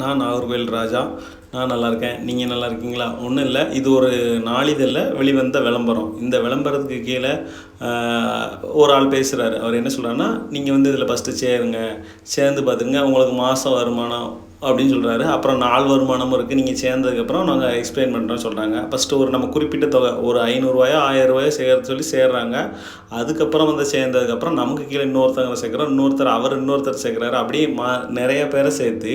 நான் நாகர்கோவில் ராஜா. நான் நல்லா இருக்கேன். நீங்கள் நல்லா இருக்கீங்களா? ஒன்றும் இல்லை. இது ஒரு நாளிதழில் வெளிவந்த விளம்பரம். இந்த விளம்பரத்துக்கு கீழே ஒரு ஆள் பேசுகிறாரு அவர் என்ன சொல்கிறாருன்னா நீங்கள் வந்து இதில் ஃபஸ்ட்டு சேருங்க. சேர்ந்து பார்த்துங்க உங்களுக்கு மாத வருமானம் அப்படின்னு சொல்கிறாரு அப்புறம் நாள் வருமானமும் இருக்குது நீங்கள் சேர்ந்ததுக்கப்புறம் நாங்கள் எக்ஸ்பிளைன் பண்ணுறோம்னு சொல்கிறாங்க ஃபஸ்ட்டு ஒரு நம்ம குறிப்பிட்ட தொகை ஒரு ஐநூறுரூவாயோ ஆயிரம் ரூபாயோ சேர்த்து சொல்லி சேர்றாங்க. அதுக்கப்புறம் வந்து சேர்ந்ததுக்கப்புறம் நமக்கு கீழே இன்னொருத்தவங்களை சேர்க்குறோம். இன்னொருத்தர் அவர் இன்னொருத்தர் சேர்க்குறாரு. அப்படியே மா நிறைய பேரை சேர்த்து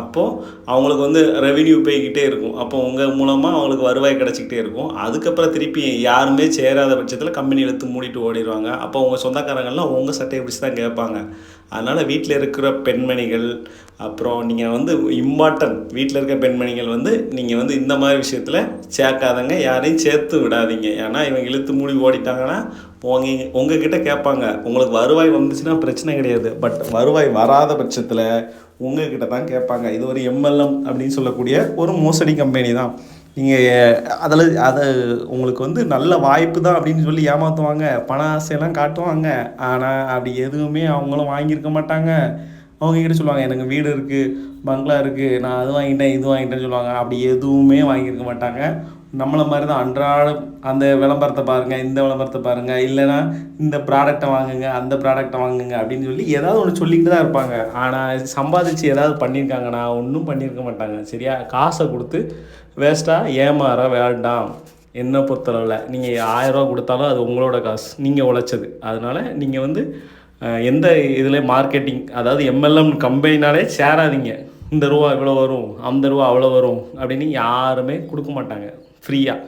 அப்போது அவங்களுக்கு வந்து ரெவின்யூ போய்கிட்டே இருக்கும். அப்போ உங்கள் மூலமாக அவங்களுக்கு வருவாய் கிடச்சிக்கிட்டே இருக்கும். அதுக்கப்புறம் திருப்பி யாருமே சேராத பட்சத்தில் கம்பெனி இழுத்து மூடிட்டு ஓடிடுவாங்க. அப்போ உங்கள் சொந்தக்காரங்கள்லாம் உங்கள் சட்டையை பிடிச்சி தான் கேட்பாங்க. அதனால் வீட்டில் இருக்கிற பெண்மணிகள் அப்புறம் நீங்கள் வந்து இம்பார்ட்டன்ட் வீட்டில் இருக்க பெண்மணிகள் வந்து நீங்கள் வந்து இந்த மாதிரி விஷயத்தில் சேர்க்காதங்க. யாரையும் சேர்த்து விடாதீங்க. ஏன்னா இவங்க இழுத்து மூடி ஓடிட்டாங்கன்னா உங்க உங்ககிட்ட கேட்பாங்க. உங்களுக்கு வருவாய் வந்துச்சுன்னா பிரச்சனை கிடையாது. பட் வருவாய் வராத பட்சத்தில் உங்ககிட்ட தான் கேட்பாங்க. இது ஒரு எம்எல்எம் அப்படின்னு சொல்லக்கூடிய ஒரு மோசடி கம்பெனி தான். நீங்கள் அதில் அதை உங்களுக்கு வந்து நல்ல வாய்ப்பு தான் அப்படின்னு சொல்லி ஏமாற்றுவாங்க பண ஆசையெல்லாம் காட்டுவாங்க. ஆனால் அப்படி எதுவுமே அவங்களும் வாங்கியிருக்க மாட்டாங்க. அவங்க கிட்ட சொல்லுவாங்க எனக்கு வீடு இருக்குது பங்களா இருக்குது நான் அது வாங்கிட்டேன் இது வாங்கிட்டேன்னு சொல்லுவாங்க. அப்படி எதுவுமே வாங்கியிருக்க மாட்டாங்க. நம்மளை மாதிரி தான் அன்றாடம் அந்த விளம்பரத்தை பாருங்கள் இந்த விளம்பரத்தை பாருங்கள் இல்லைனா இந்த ப்ராடக்டை வாங்குங்க அந்த ப்ராடக்டை வாங்குங்க அப்படின்னு சொல்லி ஏதாவது ஒன்று சொல்லிக்கிட்டு தான் இருப்பாங்க. ஆனால் சம்பாதிச்சு ஏதாவது பண்ணியிருக்காங்கன்னா ஒன்றும் பண்ணியிருக்க மாட்டாங்க. சரியா? காசை கொடுத்து வேஸ்ட்டாக ஏமாற வேண்டாம். என்ன பொறுத்தளவில் நீங்கள் ஆயிரரூவா கொடுத்தாலும் அது உங்களோட காசு. நீங்கள் உழைச்சது. அதனால் நீங்கள் வந்து எந்த இதில் மார்க்கெட்டிங் அதாவது எம்எல்எம் கம்பெனினாலே சேராதீங்க. இந்த ரூபா இவ்வளோ வரும் அந்த ரூபா அவ்வளோ வரும் அப்படின்னு யாருமே கொடுக்க மாட்டாங்க. ஃப்ரீயாக